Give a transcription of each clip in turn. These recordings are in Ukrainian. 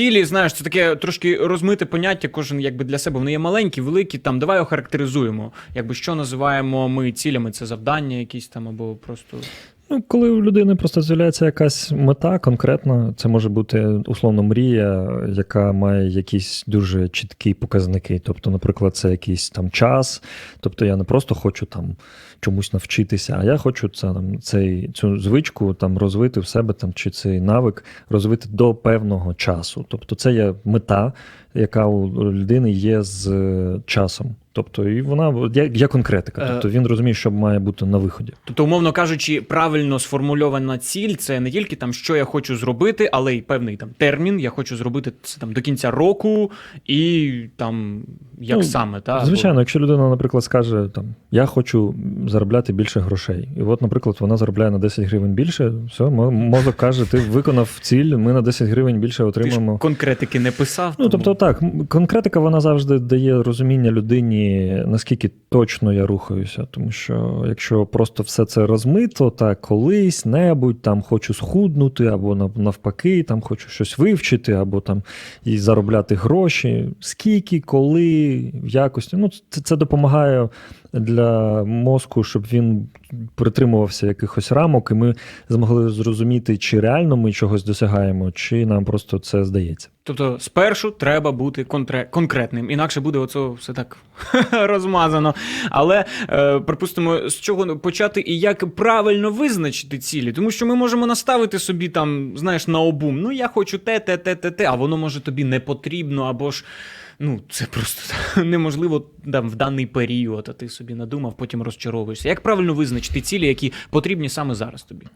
цілі, знаєш, це таке трошки розмите поняття, кожен якби для себе. Вони є маленькі, великі. Там давай охарактеризуємо. Якби що називаємо ми цілями, це завдання якісь там або просто. Ну, коли у людини просто з'являється якась мета конкретна, це може бути условно мрія, яка має якісь дуже чіткі показники. Тобто, наприклад, це якийсь там час. Тобто я не просто хочу там чомусь навчитися, а я хочу це, там, цей, цю звичку там розвити в себе там, чи цей навик розвити до певного часу. Тобто, це є мета, яка у людини є з е, часом. Тобто, і вона є, конкретика. Е. Тобто він розуміє, що має бути на виході. Тобто, умовно кажучи, правильно сформульована ціль це не тільки там, що я хочу зробити, але й певний там термін. Я хочу зробити це там до кінця року, і там як Ну, саме, та або- Звичайно, якщо людина, наприклад, скаже там я хочу заробляти більше грошей, і от, наприклад, вона заробляє на 10 гривень більше, все, мозок каже, ти виконав ціль, ми на 10 гривень більше ти ж отримаємо. конкретики не писав. Ну, тому- тобто, так, конкретика вона завжди дає розуміння людині, наскільки точно я рухаюся. Тому що якщо просто все це розмито, так колись, небудь там хочу схуднути, або навпаки, там хочу щось вивчити, або там і заробляти гроші. Скільки, коли, в якості. Ну, це, це допомагає для мозку, щоб він притримувався якихось рамок, і ми змогли зрозуміти, чи реально ми чогось досягаємо, чи нам просто це здається. Тобто, спершу треба бути конкретним, інакше буде оце все так розмазано. Але е, припустимо, з чого почати і як правильно визначити цілі, тому що ми можемо наставити собі там, знаєш, на обум. Ну я хочу те, те, те, те, те, а воно може тобі не потрібно, або ж. Ну, це просто неможливо там в даний період, а ти собі надумав, потім розчаровуєшся. Як правильно визначити цілі, які потрібні саме зараз тобі?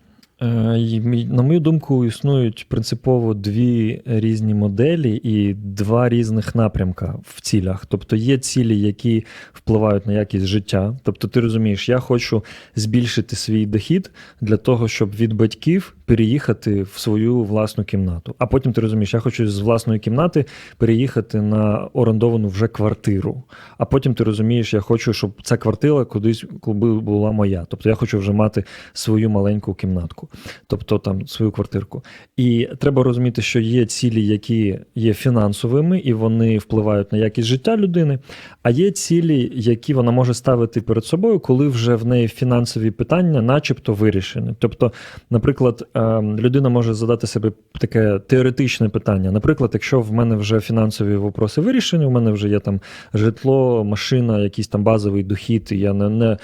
Е, На мою думку, існують принципово дві різні моделі і два різних напрямка в цілях. Тобто є цілі, які впливають на якість життя. Тобто, ти розумієш, я хочу збільшити свій дохід для того, щоб від батьків переїхати в свою власну кімнату. А потім ти розумієш, я хочу з власної кімнати переїхати на орендовану вже квартиру. А потім ти розумієш, я хочу, щоб ця квартира кудись була моя. Тобто я хочу вже мати свою маленьку кімнатку, тобто там свою квартирку. І треба розуміти, що є цілі, які є фінансовими, і вони впливають на якість життя людини. А є цілі, які вона може ставити перед собою, коли вже в неї фінансові питання, начебто, вирішені. Тобто, наприклад, ем, людина може задати себе таке теоретичне питання. Наприклад, якщо в мене вже фінансові вопроси вирішені, у мене вже є там житло, машина, якийсь там базовий дохід, і я не, не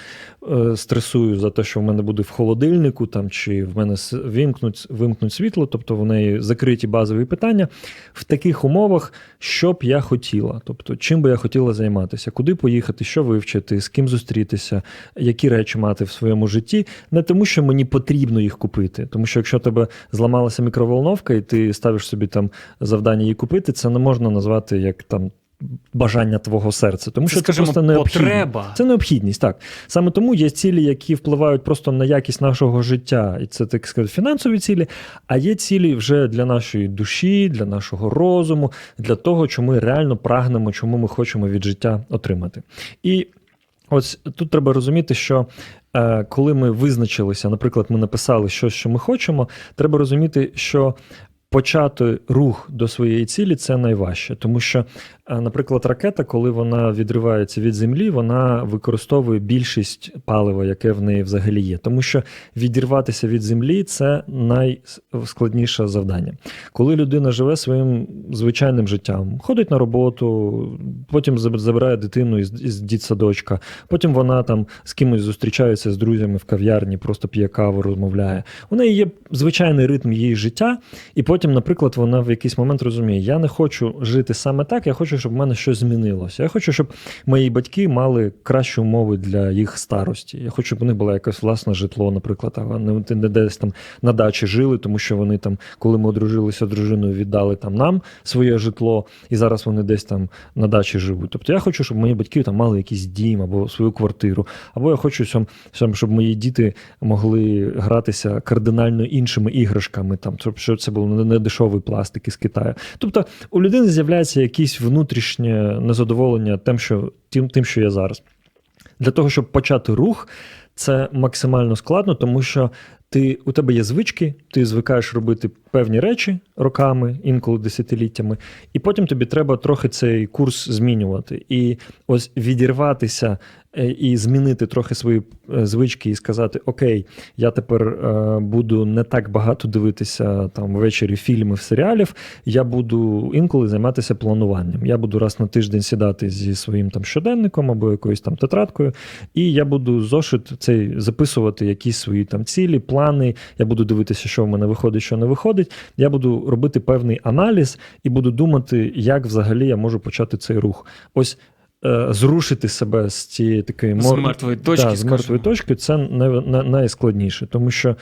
е, стресую за те, що в мене буде в холодильнику, там чи в мене вимкнуть, вимкнуть світло, тобто в неї закриті базові питання. В таких умовах, що б я хотіла, тобто чим би я хотіла займатися, куди поїхати, що вивчити, з ким зустрітися, які речі мати в своєму житті, не тому, що мені потрібно їх купити. Тому що якщо тебе зламалася мікроволновка, і ти ставиш собі там завдання її купити, це не можна назвати як там. Бажання твого серця, тому Це, що це просто необхідність. потреба. Це необхідність, так. Саме тому є цілі, які впливають просто на якість нашого життя, і це так сказати, фінансові цілі, а є цілі вже для нашої душі, для нашого розуму, для того, чому ми реально прагнемо, чому ми хочемо від життя отримати. І ось тут треба розуміти, що е, коли ми визначилися, наприклад, ми написали щось, що ми хочемо, треба розуміти, що. Почати рух до своєї цілі це найважче, тому що, е, наприклад, ракета, коли вона відривається від землі, вона використовує більшість палива, яке в неї взагалі є. Тому що відірватися від землі це найскладніше завдання. Коли людина живе своїм звичайним життям, ходить на роботу, потім забирає дитину із, дітсадочка, потім вона там з кимось зустрічається з друзями в кав'ярні, просто п'є каву, розмовляє. У неї є звичайний ритм її життя, і потім, наприклад, вона в якийсь момент розуміє: я не хочу жити саме так, я хочу, щоб в мене щось змінилося. Я хочу, щоб мої батьки мали кращі умови для їх старості. Я хочу, щоб у них було якесь власне житло, наприклад, а не, не десь там на дачі жили, тому що вони там, коли ми одружилися дружиною, віддали там нам своє житло, і зараз вони десь там на дачі живуть. Тобто я хочу, щоб мої батьки там мали якийсь дім або свою квартиру, або я хочу, щоб, мої діти могли гратися кардинально іншими іграшками, там щоб це було не- не дешевий пластик із Китаю. Тобто у людини з'являється якесь внутрішнє незадоволення тим, що тим, тим, що є зараз. Для того, щоб почати рух, це максимально складно, тому що ти, у тебе є звички, ти звикаєш робити певні речі роками, інколи десятиліттями, і потім тобі треба трохи цей курс змінювати. І ось відірватися е, і змінити трохи свої е, звички і сказати: Окей, я тепер е, буду не так багато дивитися там ввечері фільмів, серіалів. Я буду інколи займатися плануванням. Я буду раз на тиждень сідати зі своїм там щоденником або якоюсь там тетрадкою, і я буду зошит цей записувати якісь свої там цілі, плани. Я буду дивитися, що в мене виходить, що не виходить. Я буду робити певний аналіз і буду думати, як взагалі я можу почати цей рух. Ось. е, Зрушити себе з цієї такої З мертвої точки, Да, з мертвої точки це най- най- найскладніше, тому що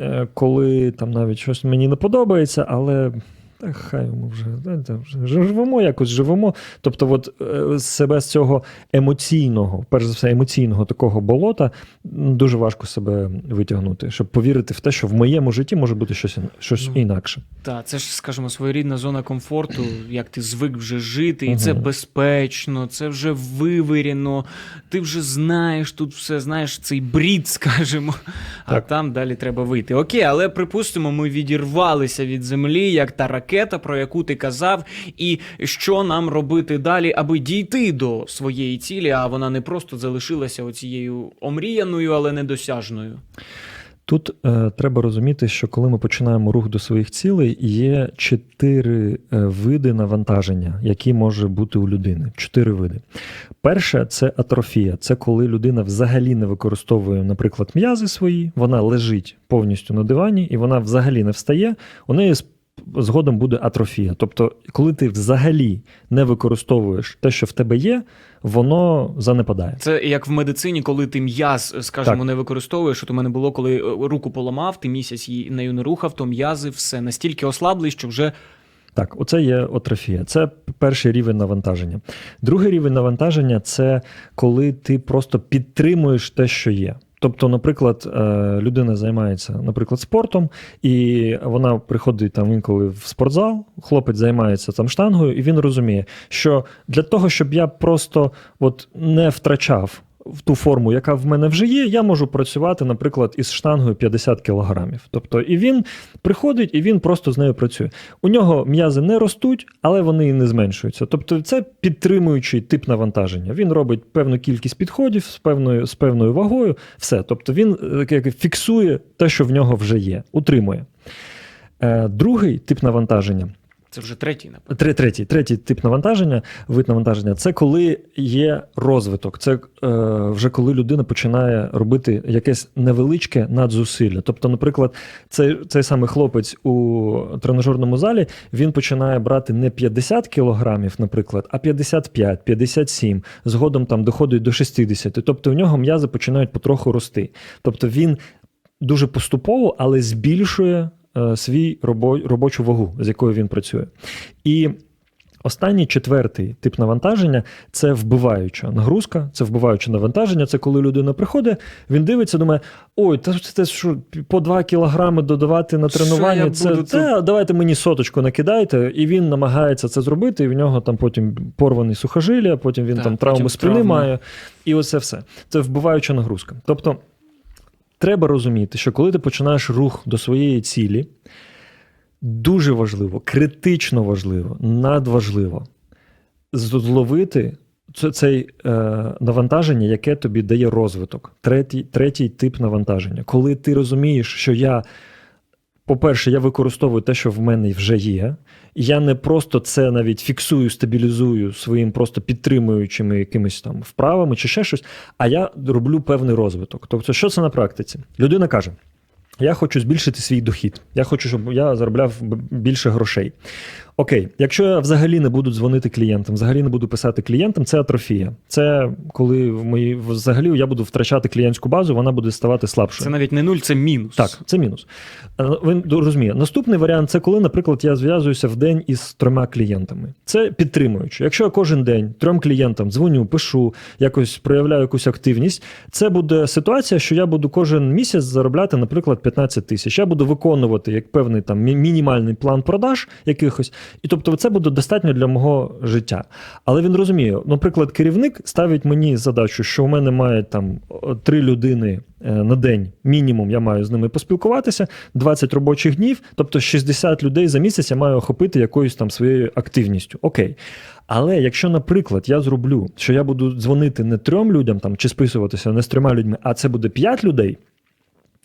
е, коли там навіть щось мені не подобається, але та хай ми вже, живемо якось живемо. Тобто, от е, себе з цього емоційного, перш за все, емоційного такого болота дуже важко себе витягнути, щоб повірити в те, що в моєму житті може бути щось, щось Ну, інакше. Так, це ж, скажімо, своєрідна зона комфорту, як ти звик вже жити, і це безпечно, це вже вивірено, ти вже знаєш тут все, знаєш цей брід, скажімо, а Так. там далі треба вийти. Окей, але припустимо, ми відірвалися від землі, як та ракета, про яку ти казав, і що нам робити далі, аби дійти до своєї цілі, а вона не просто залишилася оцією омріяною, але недосяжною. Тут е, треба розуміти, що коли ми починаємо рух до своїх цілей, є чотири е, види навантаження, які може бути у людини. Чотири види. Перше це атрофія. Це коли людина взагалі не використовує, наприклад, м'язи свої, вона лежить повністю на дивані і вона взагалі не встає. У неї згодом буде атрофія. Тобто, коли ти взагалі не використовуєш те, що в тебе є, воно занепадає. Це як в медицині, коли ти м'яз, скажімо, Так. не використовуєш. От у мене було, коли е, руку поламав, ти місяць її нею не рухав, то м'язи все настільки ослабли, що вже Так, оце є атрофія. Це перший рівень навантаження. Другий рівень навантаження це коли ти просто підтримуєш те, що є. Тобто, наприклад, е, людина займається, наприклад, спортом, і вона приходить там інколи в спортзал, хлопець займається там штангою, і він розуміє, що для того, щоб я просто от не втрачав в ту форму, яка в мене вже є, я можу працювати, наприклад, із штангою 50 кілограмів. Тобто, і він приходить, і він просто з нею працює. У нього м'язи не ростуть, але вони і не зменшуються. Тобто, це підтримуючий тип навантаження. Він робить певну кількість підходів з певною, з певною вагою. Все. Тобто він е, як фіксує те, що в нього вже є, утримує. Е, Другий тип навантаження це вже третій, напевно. Тре- Третій, третій тип навантаження, вид навантаження це коли є розвиток. Це е, вже коли людина починає робити якесь невеличке надзусилля. Тобто, наприклад, цей, цей самий хлопець у тренажерному залі він починає брати не 50 кілограмів, наприклад, а 55, 57, згодом там доходить до 60. Тобто в нього м'язи починають потроху рости. Тобто він дуже поступово, але збільшує свій робочу вагу, з якою він працює. І останній четвертий тип навантаження це вбиваюча нагрузка, це вбиваюче навантаження. Це коли людина приходить, він дивиться, думає: ой, та це, що по 2 кілограми додавати на тренування. Це, буду це давайте мені соточку накидайте, і він намагається це зробити. І в нього там потім порваний сухожилля, потім він Так, там потім спини травми. має. І оце все. Це вбиваюча нагрузка. Тобто, треба розуміти, що коли ти починаєш рух до своєї цілі, дуже важливо, критично важливо, надважливо зловити це, цей е, навантаження, яке тобі дає розвиток. Третій, третій тип навантаження. Коли ти розумієш, що я. По-перше, я використовую те, що в мене вже є. Я не просто це навіть фіксую, стабілізую своїм просто підтримуючими якимись там вправами чи ще щось, а я роблю певний розвиток. Тобто, що це на практиці? Людина каже: я хочу збільшити свій дохід, я хочу, щоб я заробляв більше грошей. Окей, якщо я взагалі не буду дзвонити клієнтам, взагалі не буду писати клієнтам, це атрофія. Це коли в мої взагалі я буду втрачати клієнтську базу, вона буде ставати слабшою. Це навіть не нуль, це мінус. Так, це мінус. Е, Він розуміє. Наступний варіант це коли, наприклад, я зв'язуюся в день із трьома клієнтами. Це підтримуючи. Якщо я кожен день трьом клієнтам дзвоню, пишу, якось проявляю якусь активність, це буде ситуація, що я буду кожен місяць заробляти, наприклад, 15 тисяч. Я буду виконувати як певний там мінімальний план продаж якихось, І тобто, це буде достатньо для мого життя. Але він розуміє, наприклад, керівник ставить мені задачу, що у мене має там три людини е, на день, мінімум, я маю з ними поспілкуватися, 20 робочих днів, тобто 60 людей за місяць я маю охопити якоюсь там своєю активністю. Окей. Але якщо, наприклад, я зроблю, що я буду дзвонити не трьом людям там чи списуватися не з трьома людьми, а це буде п'ять людей.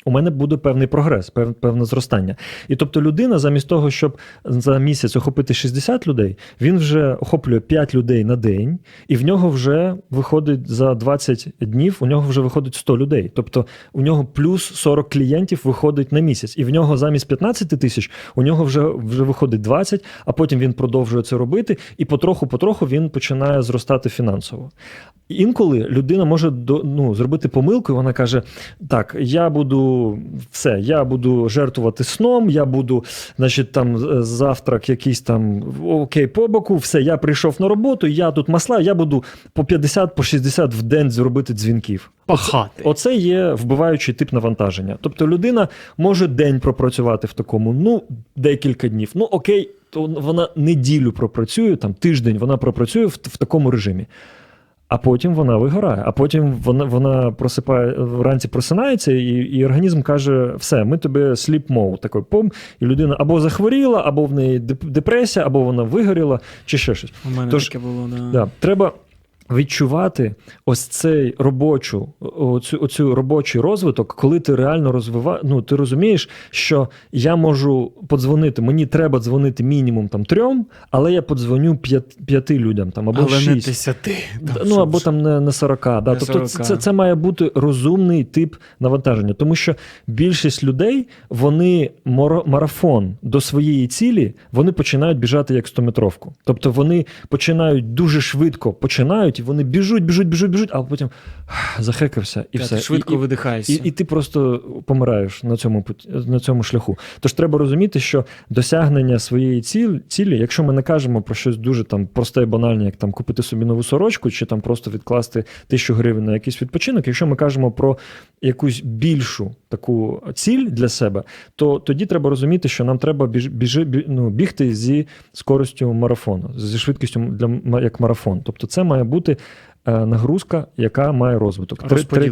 У мене буде певний прогрес, пев- певне зростання. І тобто людина, замість того, щоб за місяць охопити 60 людей, він вже охоплює 5 людей на день, і в нього вже виходить за 20 днів, у нього вже виходить 100 людей. Тобто у нього плюс 40 клієнтів виходить на місяць. І в нього замість 15 тисяч у нього вже, вже виходить 20, а потім він продовжує це робити, і потроху-потроху він починає зростати фінансово. Інколи людина може до, ну, зробити помилку, і вона каже: Так, я буду все, я буду жертвувати сном, я буду, значить, там е, завтрак якийсь там окей по боку, все, я прийшов на роботу, я тут масла, я буду по 50, по 60 в день зробити дзвінків. Пахати. Оце є вбиваючий тип навантаження. Тобто людина може день пропрацювати в такому, ну, декілька днів. Ну, окей, то вона неділю пропрацює, там тиждень вона пропрацює в, в такому режимі. А потім вона вигорає, а потім вона вона просипає вранці просинається, і, і організм каже: все, ми тобі sleep mode, такий пом, і людина або захворіла, або в неї депресія, або вона вигоріла, чи ще щось. У мене Тож- таке було, да. Да, треба відчувати ось цей робочу, оцю, оцю робочий розвиток, коли ти реально розвиваєш, ну ти розумієш, що я можу подзвонити, мені треба дзвонити мінімум там трьом, але я подзвоню п'ят, п'яти людям там або Але не шість. десяти. Да, Там, ну щоб або там не, не 40. Да. Не тобто 40. Це, це, має бути розумний тип навантаження, тому що більшість людей вони марафон до своєї цілі вони починають біжати як 100-метровку. Тобто вони починають дуже швидко починають, і вони біжуть, біжуть, біжуть, біжуть, а потім захекався і Та, все. швидко і, і, видихаєшся. і, і ти просто помираєш на цьому на цьому шляху. Тож треба розуміти, що досягнення своєї цілі, цілі, якщо ми не кажемо про щось дуже там просте і банальне, як там купити собі нову сорочку, чи там просто відкласти тисячу гривень на якийсь відпочинок, якщо ми кажемо про якусь більшу таку ціль для себе, то тоді треба розуміти, що нам треба біж, біжи, бі- ну, бігти зі скоростю марафону, зі швидкістю для як марафон. Тобто, це має бути е, нагрузка, яка має розвиток.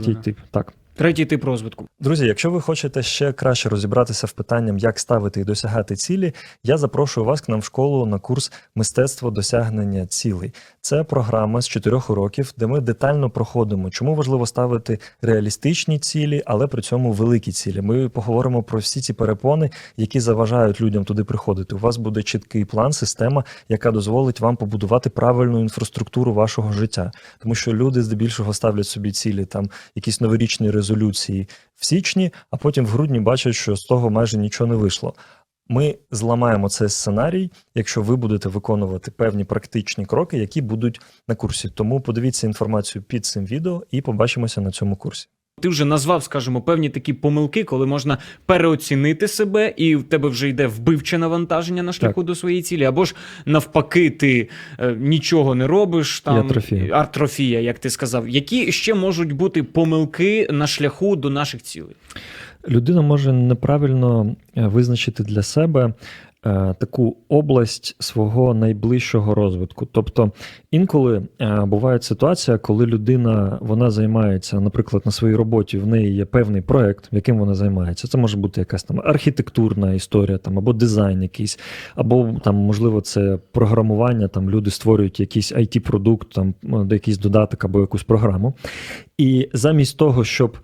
Третій тип. Так. Третій тип розвитку. Друзі, якщо ви хочете ще краще розібратися в питанням, як ставити і досягати цілі, я запрошую вас к нам в школу на курс мистецтво досягнення цілей. Це програма з чотирьох уроків, де ми детально проходимо, чому важливо ставити реалістичні цілі, але при цьому великі цілі. Ми поговоримо про всі ці перепони, які заважають людям туди приходити. У вас буде чіткий план, система, яка дозволить вам побудувати правильну інфраструктуру вашого життя, тому що люди здебільшого ставлять собі цілі там якісь новорічні резолюції в січні, а потім в грудні бачать, що з того майже нічого не вийшло. Ми зламаємо цей сценарій, якщо ви будете виконувати певні практичні кроки, які будуть на курсі. Тому подивіться інформацію під цим відео і побачимося на цьому курсі. Ти вже назвав, скажімо, певні такі помилки, коли можна переоцінити себе, і в тебе вже йде вбивче навантаження на шляху до своєї цілі, або ж навпаки, ти е, нічого не робиш. Там атрофія. атрофія, як ти сказав. Які ще можуть бути помилки на шляху до наших цілей? Людина може неправильно е, визначити для себе таку область свого найближчого розвитку. Тобто інколи е, буває ситуація, коли людина вона займається, наприклад, на своїй роботі, в неї є певний проект, яким вона займається. Це може бути якась там архітектурна історія, там або дизайн якийсь, або там, можливо, це програмування. Там люди створюють якийсь it продукт там е, якийсь додаток або якусь програму. І замість того, щоб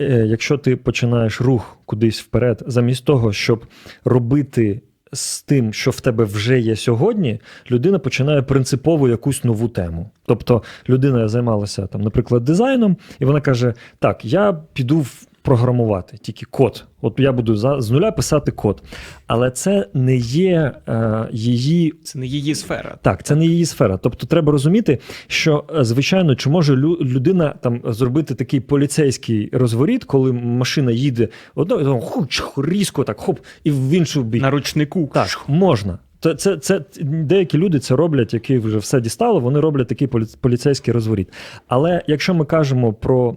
е, якщо ти починаєш рух кудись вперед, замість того, щоб робити з тим, що в тебе вже є сьогодні, людина починає принципово якусь нову тему. Тобто людина займалася там, наприклад, дизайном, і вона каже: Так, я піду в програмувати тільки код. От я буду за, з нуля писати код. Але це не є е, її Це не її сфера. так, це не її сфера. Тобто, треба розуміти, що е, звичайно, чи може лю- людина там зробити такий поліцейський розворіт, коли машина їде одно і там хуч, різко так, хоп, і в іншу бік. На ручнику. Так, можна. Це, це, це деякі люди це роблять, які вже все дістало, вони роблять такий поліцейський розворіт. Але якщо ми кажемо про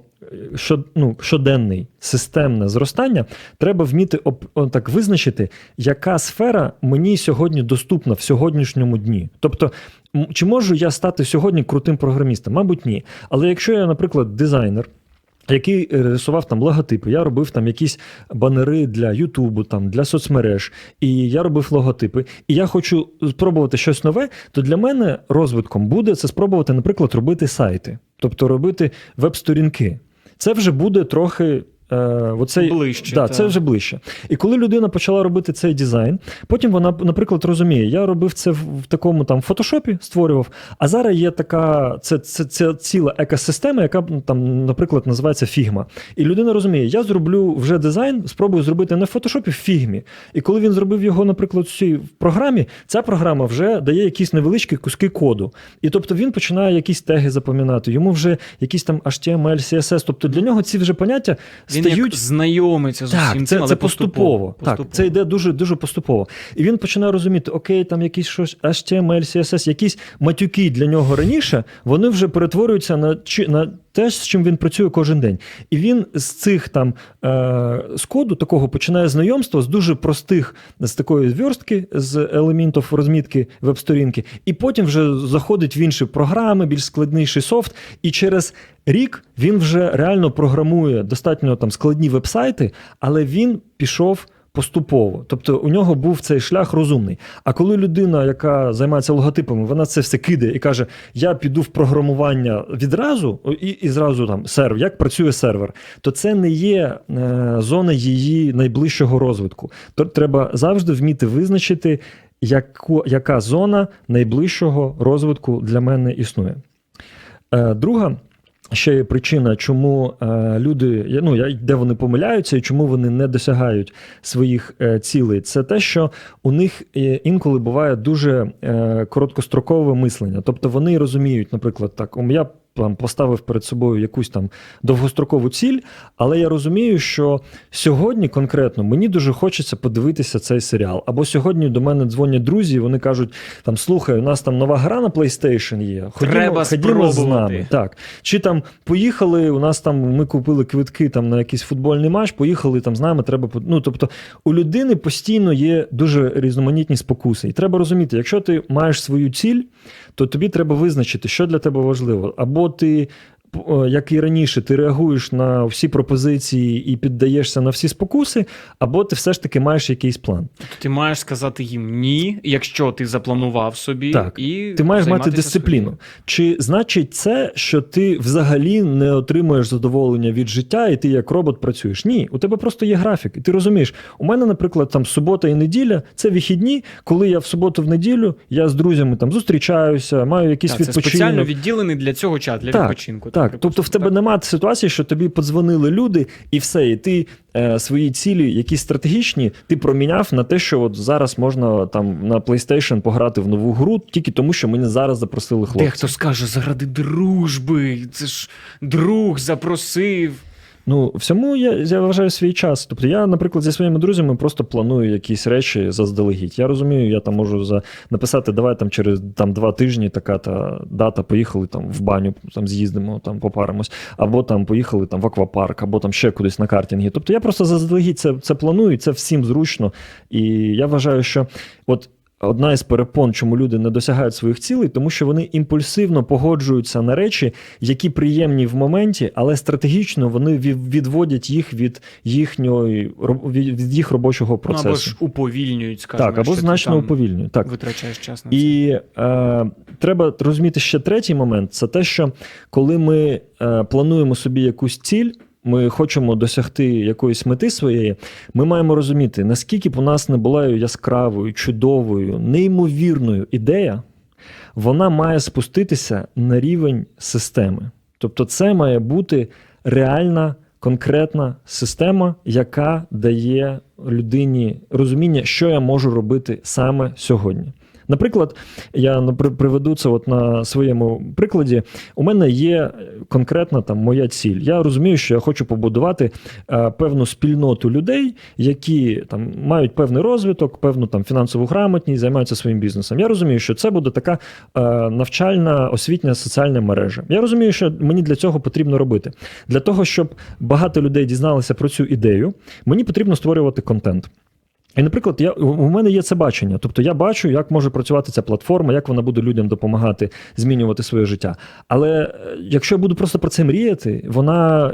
що, ну, щоденний системне зростання, треба вміти об, так визначити, яка сфера мені сьогодні доступна в сьогоднішньому дні. Тобто, чи можу я стати сьогодні крутим програмістом? Мабуть, ні. Але якщо я, наприклад, дизайнер. Який е, рисував там логотипи, я робив там якісь банери для Ютубу, там для соцмереж, і я робив логотипи. І я хочу спробувати щось нове, то для мене розвитком буде це спробувати, наприклад, робити сайти, тобто робити веб-сторінки. Це вже буде трохи. Е, оцей, Ближче, Да, це вже ближче. І коли людина почала робити цей дизайн, потім вона, наприклад, розуміє, я робив це в, такому там фотошопі, створював, а зараз є така це, це, це ціла екосистема, яка там, наприклад, називається Figma. І людина розуміє, я зроблю вже дизайн, спробую зробити не в фотошопі, в фігмі. І коли він зробив його, наприклад, в цій програмі, ця програма вже дає якісь невеличкі куски коду. І тобто він починає якісь теги запам'ятати, йому вже якісь там HTML, CSS. Тобто для нього ці вже поняття стають. як знайомиться з усім цим, це, але це поступово. Так, це йде дуже дуже поступово. І він починає розуміти, окей, там якісь щось HTML, CSS, якісь матюки для нього раніше, вони вже перетворюються на, на те, з чим він працює кожен день. І він з цих там е, з коду такого починає знайомство з дуже простих, з такої зверстки, з елементів розмітки веб-сторінки, і потім вже заходить в інші програми, більш складніший софт, і через. Рік він вже реально програмує достатньо там складні веб-сайти, але він пішов поступово. Тобто у нього був цей шлях розумний. А коли людина, яка займається логотипами, вона це все кидає і каже: Я піду в програмування відразу, і, і зразу там сервер, як працює сервер, то це не є е, зона її найближчого розвитку. То треба завжди вміти визначити, яку, яка зона найближчого розвитку для мене існує. Е, друга. Ще є причина, чому е, люди, ну, я- де вони помиляються і чому вони не досягають своїх е, цілей, це те, що у них е, інколи буває дуже короткострокове мислення. Тобто вони розуміють, наприклад, так, «Ом, я там поставив перед собою якусь там довгострокову ціль, але я розумію, що сьогодні конкретно мені дуже хочеться подивитися цей серіал. Або сьогодні до мене дзвонять друзі, і вони кажуть: там слухай, у нас там нова гра на PlayStation є. Ходімо, Треба ходімо з нами. Так. Чи там поїхали, у нас там ми купили квитки там на якийсь футбольний матч, поїхали там з нами. Треба ну, тобто у людини постійно є дуже різноманітні спокуси. І треба розуміти, якщо ти маєш свою ціль, то тобі треба визначити, що для тебе важливо. Або ти. П- Як і раніше, ти реагуєш на всі пропозиції і піддаєшся на всі спокуси, або ти все ж таки маєш якийсь план. Тобто ти маєш сказати їм ні, якщо ти запланував собі, Так. і Ти маєш мати дисципліну. своїм. Чи значить це, що ти взагалі не отримуєш задоволення від життя, і ти як робот працюєш? Ні, у тебе просто є графік. І ти розумієш, у мене, наприклад, там субота і неділя це вихідні, коли я в суботу в неділю я з друзями там зустрічаюся, маю якийсь Так, це спеціально відділений для цього чат, для Так, відпочинку. Так, тобто в тебе немає ситуації, що тобі подзвонили люди, і все, і ти е, свої цілі, якісь стратегічні, ти проміняв на те, що от зараз можна там на PlayStation пограти в нову гру, тільки тому, що мене зараз запросили хлопці. Дехто скаже, заради дружби, це ж друг запросив. Ну, всьому я, я вважаю свій час. Тобто, я, наприклад, зі своїми друзями просто планую якісь речі заздалегідь. Я розумію, я там можу за написати, давай там через там два тижні така та дата, поїхали там в баню, там з'їздимо, там попаримось, або там поїхали там в аквапарк, або там ще кудись на картинги. Тобто я просто заздалегідь це, це планую, це всім зручно. І я вважаю, що от. Одна із перепон, чому люди не досягають своїх цілей, тому що вони імпульсивно погоджуються на речі, які приємні в моменті, але стратегічно вони ві- відводять їх від їхньої від їх робочого Ну, процесу. або ж уповільнюють, скажімо. так, або що ти значно там уповільнюють. Так. Витрачаєш час на це. І е, треба розуміти ще третій момент: це те, що коли ми е, плануємо собі якусь ціль. Ми хочемо досягти якоїсь мети своєї, ми маємо розуміти, наскільки б у нас не була яскравою, чудовою, неймовірною ідея, вона має спуститися на рівень системи. Тобто, це має бути реальна, конкретна система, яка дає людині розуміння, що я можу робити саме сьогодні. Наприклад, я приведу це от на своєму прикладі. У мене є конкретна там моя ціль. Я розумію, що я хочу побудувати е, певну спільноту людей, які там мають певний розвиток, певну там фінансову грамотність, займаються своїм бізнесом. Я розумію, що це буде така е, навчальна освітня соціальна мережа. Я розумію, що мені для цього потрібно робити. Для того, щоб багато людей дізналися про цю ідею, мені потрібно створювати контент. І, наприклад, я, у мене є це бачення. Тобто я бачу, як може працювати ця платформа, як вона буде людям допомагати змінювати своє життя. Але е, якщо я буду просто про це мріяти, вона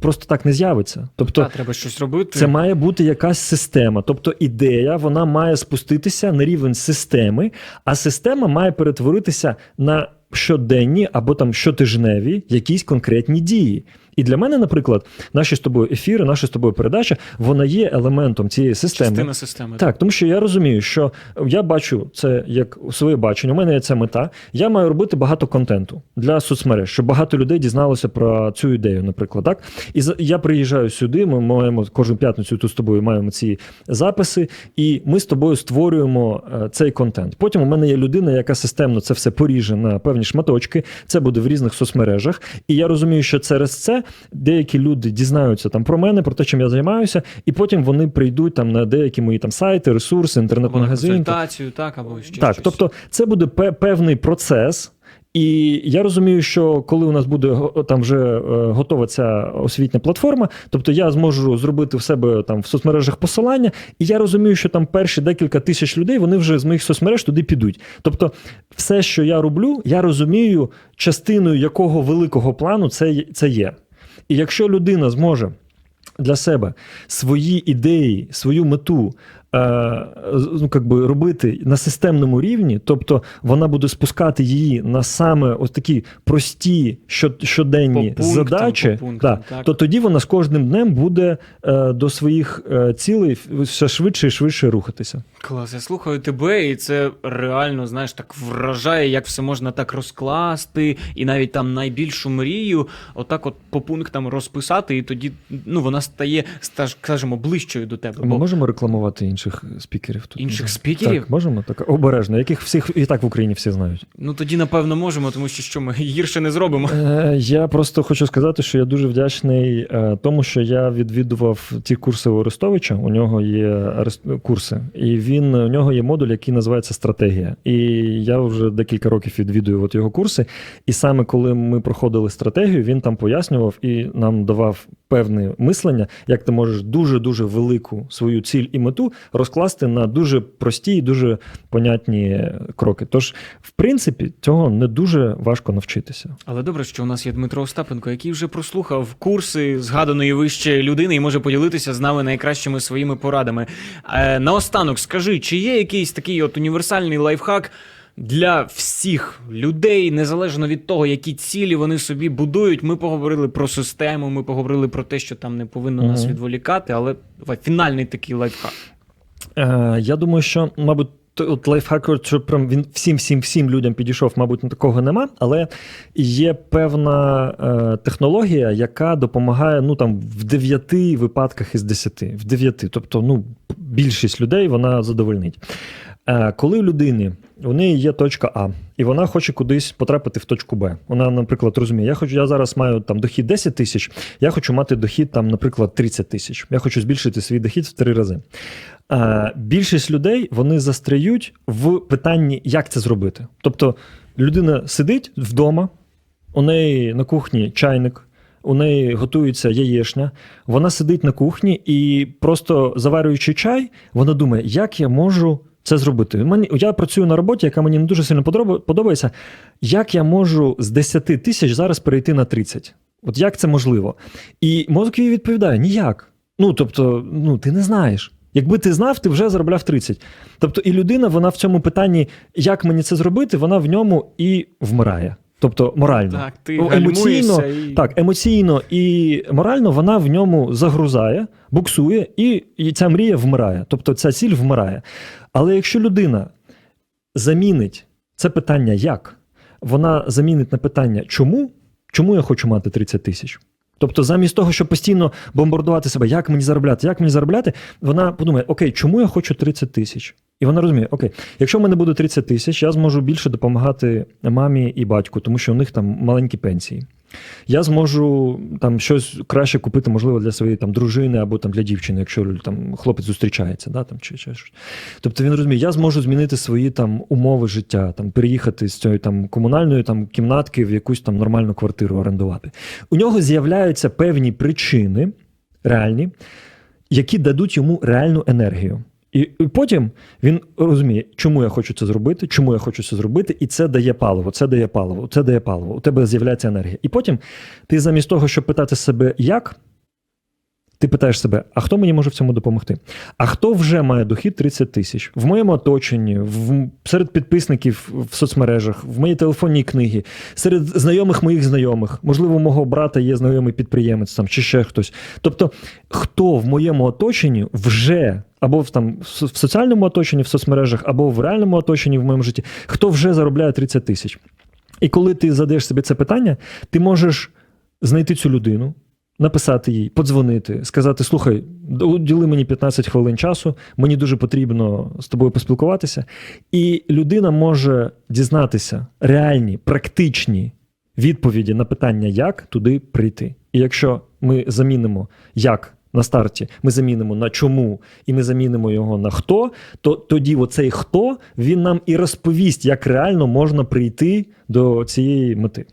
просто так не з'явиться. Тобто, Та, треба щось робити. це має бути якась система. Тобто ідея вона має спуститися на рівень системи, а система має перетворитися на щоденні або там щотижневі якісь конкретні дії. І для мене, наприклад, наші з тобою ефіри, наша з тобою передача, вона є елементом цієї системи. Частина системи. Так, тому що я розумію, що я бачу це як своє бачення. У мене є ця мета. Я маю робити багато контенту для соцмереж, щоб багато людей дізналося про цю ідею, наприклад. Так? І я приїжджаю сюди. Ми маємо кожну п'ятницю тут з тобою маємо ці записи, і ми з тобою створюємо е, цей контент. Потім у мене є людина, яка системно це все поріже на певні шматочки. Це буде в різних соцмережах. І я розумію, що через це деякі люди дізнаються там про мене, про те, чим я займаюся, і потім вони прийдуть там на деякі мої там сайти, ресурси, інтернет-магазин. консультацію, так, або ще Так, щось. тобто це буде певний процес. І я розумію, що коли у нас буде там вже е, готова ця освітня платформа, тобто я зможу зробити в себе там в соцмережах посилання, і я розумію, що там перші декілька тисяч людей вони вже з моїх соцмереж туди підуть. Тобто, все, що я роблю, я розумію, частиною якого великого плану це, це є. І якщо людина зможе для себе свої ідеї, свою мету ну, как би, робити на системному рівні, тобто вона буде спускати її на саме ось такі прості що- щоденні По пунктам, задачі, по пунктам, да, так. то тоді вона з кожним днем буде е, до своїх е, цілей все швидше і швидше рухатися. Клас, я слухаю тебе, і це реально, знаєш, так вражає, як все можна так розкласти, і навіть там найбільшу мрію, отак от по пунктам розписати, і тоді ну, вона стає, ста- скажімо, ближчою до тебе. Ми Бо можемо рекламувати інших спікерів тут? Інших спікерів? Так, можемо так обережно, яких всіх і так в Україні всі знають. Ну тоді, напевно, можемо, тому що що ми гірше не зробимо. Е, Я просто хочу сказати, що я дуже вдячний е, тому, що я відвідував ті курси у Арестовича. У нього є арест- курси, і він у нього є модуль, який називається стратегія. І я вже декілька років відвідую от його курси. І саме коли ми проходили стратегію, він там пояснював і нам давав певне мислення, як ти можеш дуже дуже велику свою ціль і мету розкласти на дуже прості і дуже понятні кроки. Тож, в принципі, цього не дуже важко навчитися. Але добре, що у нас є Дмитро Остапенко, який вже прослухав курси згаданої вище людини і може поділитися з нами найкращими своїми порадами. Е, наостанок, скажи, чи є якийсь такий от універсальний лайфхак для всіх людей, незалежно від того, які цілі вони собі будують? Ми поговорили про систему, ми поговорили про те, що там не повинно нас відволікати, але давай, фінальний такий лайфхак. Е, я думаю, що, мабуть, от лайфхакер, що прям він всім, всім, всім людям підійшов, мабуть, такого нема, але є певна е, технологія, яка допомагає ну, там, в 9 випадках із 10. В 9. Тобто, ну, більшість людей вона задовольнить. Е, коли у людини у неї є точка А, і вона хоче кудись потрапити в точку Б. Вона, наприклад, розуміє, я хочу, я зараз маю там дохід 10 тисяч, я хочу мати дохід, там, наприклад, 30 тисяч. Я хочу збільшити свій дохід в три рази. Е, більшість людей вони застряють в питанні, як це зробити. Тобто людина сидить вдома, у неї на кухні чайник. У неї готується яєшня, вона сидить на кухні і просто заварюючи чай, вона думає, як я можу це зробити. Мені, я працюю на роботі, яка мені не дуже сильно подобається. Як я можу з 10 тисяч зараз перейти на 30? От як це можливо? І мозок їй відповідає: ніяк. Ну, тобто, ну, ти не знаєш. Якби ти знав, ти вже заробляв 30. Тобто, і людина, вона в цьому питанні, як мені це зробити, вона в ньому і вмирає. Тобто морально. Так, ти Ну, гальмуєшся і... Так, емоційно і морально вона в ньому загрузає, буксує, і, і ця мрія вмирає. Тобто ця ціль вмирає. Але якщо людина замінить це питання як, вона замінить на питання чому, чому я хочу мати 30 тисяч. Тобто, замість того, щоб постійно бомбардувати себе, як мені заробляти, як мені заробляти, вона подумає: окей, чому я хочу 30 тисяч? І вона розуміє: окей, якщо в мене буде 30 тисяч, я зможу більше допомагати мамі і батьку, тому що у них там маленькі пенсії. Я зможу там щось краще купити, можливо, для своєї там дружини або там для дівчини, якщо там хлопець зустрічається, да, там чи, щось. Тобто він розуміє, я зможу змінити свої там умови життя, там переїхати з цієї там комунальної там кімнатки в якусь там нормальну квартиру орендувати. У нього з'являються певні причини реальні, які дадуть йому реальну енергію. І потім він розуміє, чому я хочу це зробити, чому я хочу це зробити, і це дає паливо, це дає паливо, це дає паливо. У тебе з'являється енергія. І потім ти замість того, щоб питати себе, як, ти питаєш себе, а хто мені може в цьому допомогти? А хто вже має дохід 30 тисяч? В моєму оточенні, в, серед підписників в соцмережах, в моїй телефонній книгі, серед знайомих моїх знайомих, можливо, мого брата є знайомий підприємець там, чи ще хтось. Тобто, хто в моєму оточенні вже або в там в соціальному оточенні, в соцмережах, або в реальному оточенні в моєму житті, хто вже заробляє 30 тисяч. І коли ти задаєш собі це питання, ти можеш знайти цю людину, написати їй, подзвонити, сказати: слухай, уділи мені 15 хвилин часу, мені дуже потрібно з тобою поспілкуватися. І людина може дізнатися реальні, практичні відповіді на питання, як туди прийти. І якщо ми замінимо як. На старті ми замінимо на чому, і ми замінимо його на хто, то тоді оцей хто він нам і розповість, як реально можна прийти до цієї мети.